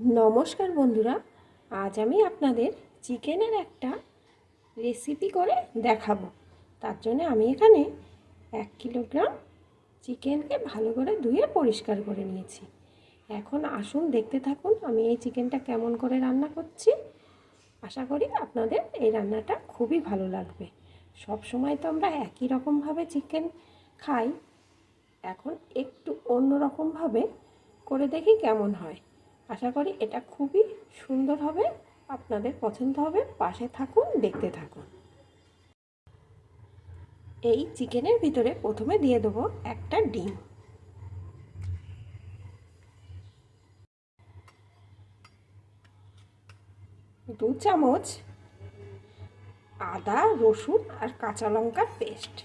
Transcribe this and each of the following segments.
নমস্কার বন্ধুরা, আজ আমি আপনাদের চিকেনের একটা রেসিপি করে দেখাবো। তার জন্য আমি এখানে এক কিলোগ্রাম চিকেনকে ভালো করে ধুয়ে পরিষ্কার করে নিয়েছি। এখন আসুন দেখতে থাকুন আমি এই চিকেনটা কেমন করে রান্না করছি। আশা করি আপনাদের এই রান্নাটা খুবই ভালো লাগবে। সব সময় তো আমরা একই রকমভাবে চিকেন খাই। এখন একটু অন্য রকমভাবে করে দেখি কেমন হয়। আশা করি এটা খুবই সুন্দর হবে, আপনাদের পছন্দ হবে, পাশে থাকুন, দেখতে থাকুন। এই চিকেনের ভিতরে প্রথমে দিয়ে দেবো একটা ডিম। দু চামচ আদা, রসুন আর কাঁচা লঙ্কার পেস্ট।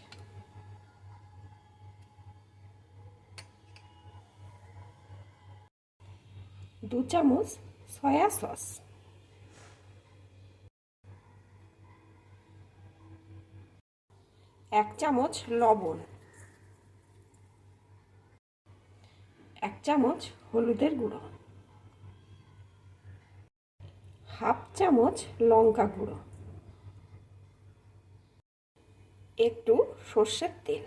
দু চামচ সয়া সস। এক চামচ লবণ। এক চামচ হলুদের গুঁড়ো। হাফ চামচ লঙ্কা গুঁড়ো। একটু সর্ষের তেল।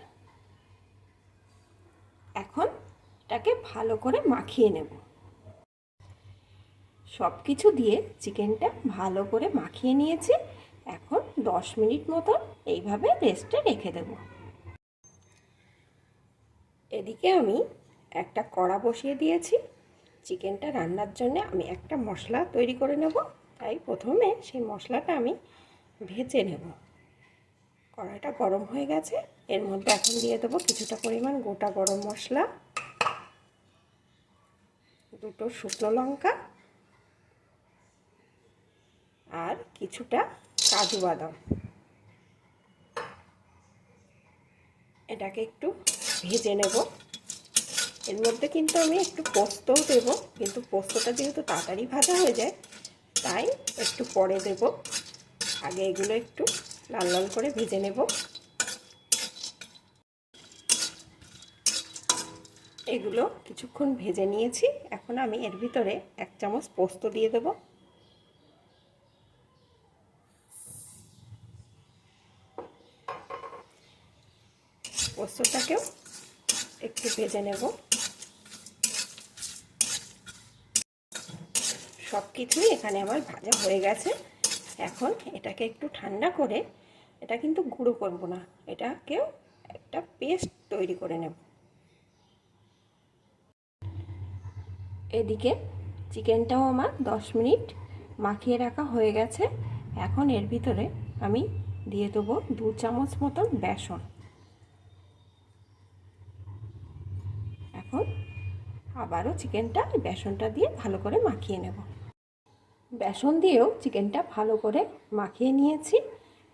এখন এটাকে ভালো করে মাখিয়ে নেব। সব কিছু দিয়ে চিকেনটা ভালো করে মাখিয়ে নিয়েছি। এখন দশ মিনিট মতন এইভাবে রেস্টে রেখে দেব। এদিকে আমি একটা কড়া বসিয়ে দিয়েছি। চিকেনটা রান্নার জন্য আমি একটা মশলা তৈরি করে নেব। তাই প্রথমে সেই মশলাটা আমি ভেজে নেব। কড়াইটা গরম হয়ে গেছে। এর মধ্যে এখন দিয়ে দেবো কিছুটা পরিমাণ গোটা গরম মশলা, দুটো শুকনো লঙ্কা আর কিছুটা কাজু বাদাম। এটাকে একটু ভেজে নেব। এর মধ্যে কিন্তু আমি একটু পোস্তও দেব, কিন্তু পোস্তটা যেহেতু তাড়াতাড়ি ভাজা হয়ে যায়, তাই একটু পরে দেব। আগে এগুলো একটু লাল লাল করে ভেজে নেব। এগুলো কিছুক্ষণ ভেজে নিয়েছি। এখন আমি এর ভিতরে এক চামচ পোস্ত দিয়ে দেবো। পোস্তটাকেও একটু ভেজে নেব। সব কিছুই এখানে আমার ভাজা হয়ে গেছে। এখন এটাকে একটু ঠান্ডা করে এটা কিন্তু গুঁড়ো করব না, এটাকেও একটা পেস্ট তৈরি করে নেব। এদিকে চিকেনটাও আমার দশ মিনিট মাখিয়ে রাখা হয়ে গেছে। এখন এর ভিতরে আমি দিয়ে দেবো দু চামচ মতন বেসন এখন আবারও চিকেনটা বেসনটা দিয়ে ভালো করে মাখিয়ে নেব। বেসন দিয়েও চিকেনটা ভালো করে মাখিয়ে নিয়েছি।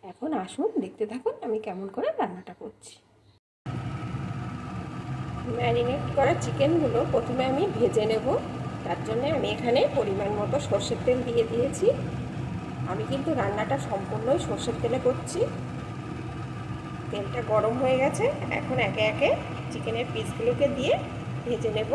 এখন আসুন দেখতে থাকুন আমি কেমন করে রান্নাটা করছি। ম্যারিনেট করা চিকেনগুলো প্রথমে আমি ভেজে নেব। তার জন্য আমি এখানে পরিমাণ মতো সর্ষের তেল দিয়ে দিয়েছি। আমি কিন্তু রান্নাটা সম্পূর্ণই সর্ষের তেলে করছি। তেলটা গরম হয়ে গেছে। এখন একে একে চিকেনের পিসগুলোকে দিয়ে ভেজে নেব।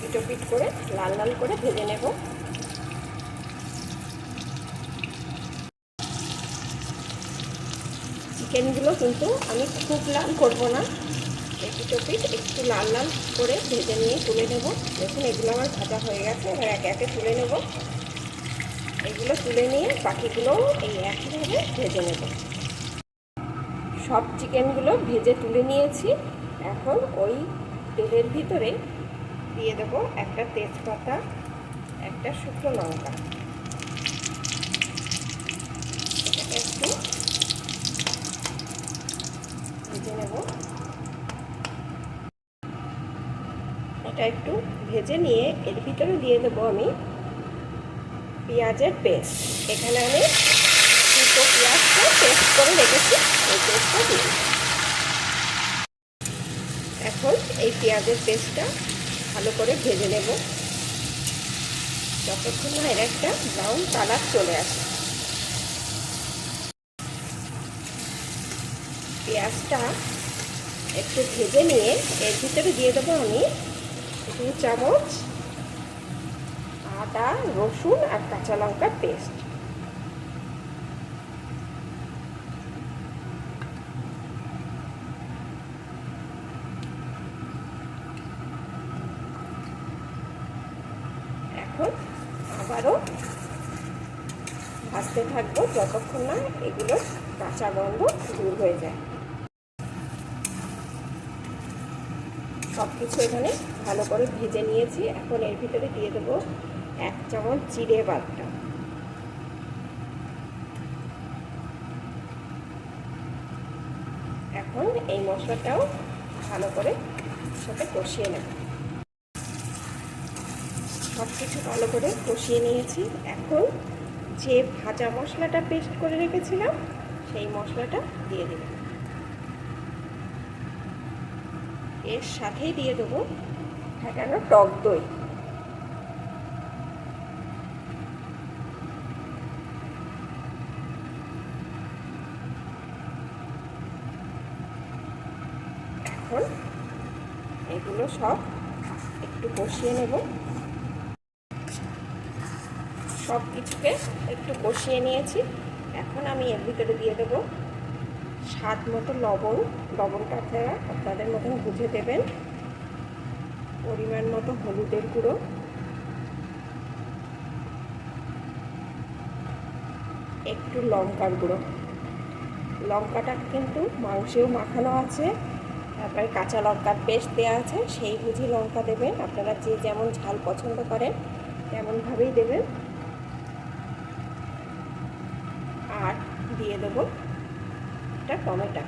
পিটো পিট করে লাল লাল করে ভেজে নেব। চিকেনগুলো কিন্তু আমি খুব লাল করব না। পিটো পিট একটু লাল লাল করে ভেজে নিয়ে তুলে নেব। দেখুন, এগুলো আমার ভাজা হয়ে গেছে, এবার একে একে তুলে নেব। এগুলো তুলে নিয়ে বাকিগুলোও এই একইভাবে ভেজে নেব। সব চিকেনগুলো ভেজে তুলে নিয়েছি। এখন ওই তেলের ভিতরে দিয়ে দেব একটা তেজপাতা, একটা শুকনো লঙ্কা। একটু ভেজে নেব। পেঁয়াজটা একটু ভেজে নিয়ে এর ভিতরে দিয়ে দেবো আমি পেঁয়াজের পেস্ট। এখানে আমি দুটো পেঁয়াজটা পেস্ট করে রেখেছি, এই পেস্টটা দিয়ে। এখন এই পেঁয়াজের পেস্টটা ভালো করে ভেজে নেব। যতক্ষণ না এর একটা ব্রাউন কালার চলে আসে। পেঁয়াজটা একটু ভেজে নিয়ে এর ভিতরে দিয়ে দেবো আমি দু চামচ আদা, রসুন আর কাঁচা লঙ্কার পেস্ট এখন আবারও ভাজতে থাকব যতক্ষণ না এগুলো কাঁচা গন্ধ দূর হয়ে যায়। সব কিছু এখানে ভালো করে ভেজে নিয়েছি। এখন এর ভিতরে দিয়ে দেবো এক চামচ জিরে বাদটা। এখন এই মশলাটাও ভালো করে সাথে কষিয়ে নেব। সব কিছু ভালো করে কষিয়ে নিয়েছি। এখন যে ভাজা মশলাটা পেস্ট করে রেখেছিলাম, সেই মশলাটা দিয়ে দেব এর সাথেই দিয়ে দেবো ফেটানো টক দই। এখন এগুলো সব একটু কষিয়ে নেব। সব কিছুকে একটু কষিয়ে নিয়েছি। এখন আমি এর ভিতরে দিয়ে দেব স্বাদ মতো লবণ। লবণটা আপনারা আপনাদের মতন বুঝে দেবেন। পরিমাণ মতো হলুদের গুঁড়ো। একটু লঙ্কার গুঁড়ো। লঙ্কাটা কিন্তু মাংসেও মাখানো আছে। তারপরে কাঁচা লঙ্কার পেস্ট দেওয়া আছে। সেই বুঝি লঙ্কা দেবেন। আপনারা যে যেমন ঝাল পছন্দ করেন, তেমনভাবেই দেবেন আর দিয়ে দেবো। একটা টমেটো।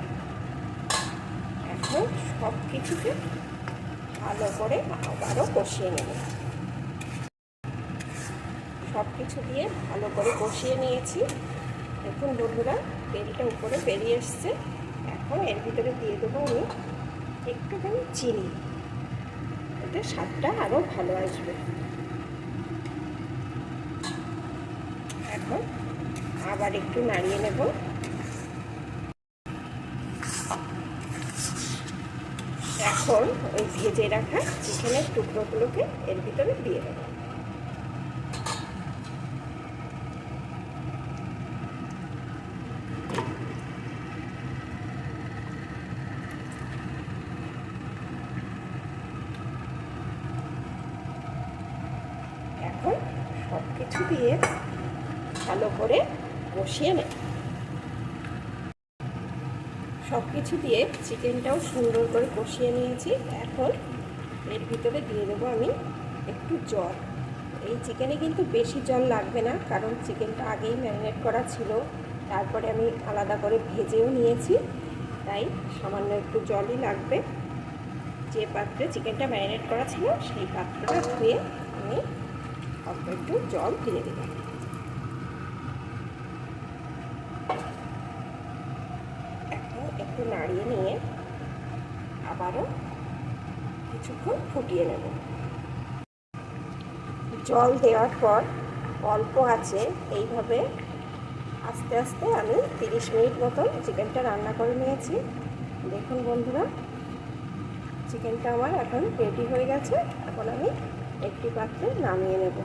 এখন সব কিছুকে ভালো করে আবারও কষিয়ে নেব। সব কিছু দিয়ে ভালো করে কষিয়ে নিয়েছি। দেখুন বন্ধুরা, তেলটা উপরে বেরিয়ে এসছে। এখন এর ভিতরে দিয়ে দেবো আমি একটুখানি চিনি। এতে স্বাদটা আরও ভালো আসবে। এখন আবার একটু নাড়িয়ে নেব। এখন ওই ভেজে রাখা চিকেনের টুকরোগুলোকে এর ভিতরে দিয়ে দেবো। এখন সব কিছু দিয়ে ভালো করে কষিয়ে নেব সব কিছু দিয়ে চিকেনটাও সুন্দর করে কষিয়ে নিয়েছি। এখন এর ভিতরে দিয়ে দেবো আমি একটু জল। এই চিকেনে কিন্তু বেশি জল লাগবে না, কারণ চিকেনটা আগেই ম্যারিনেট করা ছিল। তারপরে আমি আলাদা করে ভেজেও নিয়েছি, তাই সামান্য একটু জলই লাগবে। যে পাত্রে চিকেনটা ম্যারিনেট করা ছিল, সেই পাত্রটা ধুয়ে আমি অল্প একটু জল দিয়ে দেবো এখন একটু নাড়িয়ে নিয়ে আবারও কিছুক্ষণ ফুটিয়ে নেব। জল দেওয়ার পর অল্প আছে, এইভাবে আস্তে আস্তে আমি তিরিশ মিনিট মতন চিকেনটা রান্না করে নিয়েছি। দেখুন বন্ধুরা, চিকেনটা আমার এখন রেডি হয়ে গেছে। এখন আমি একটি পাত্রে নামিয়ে নেব।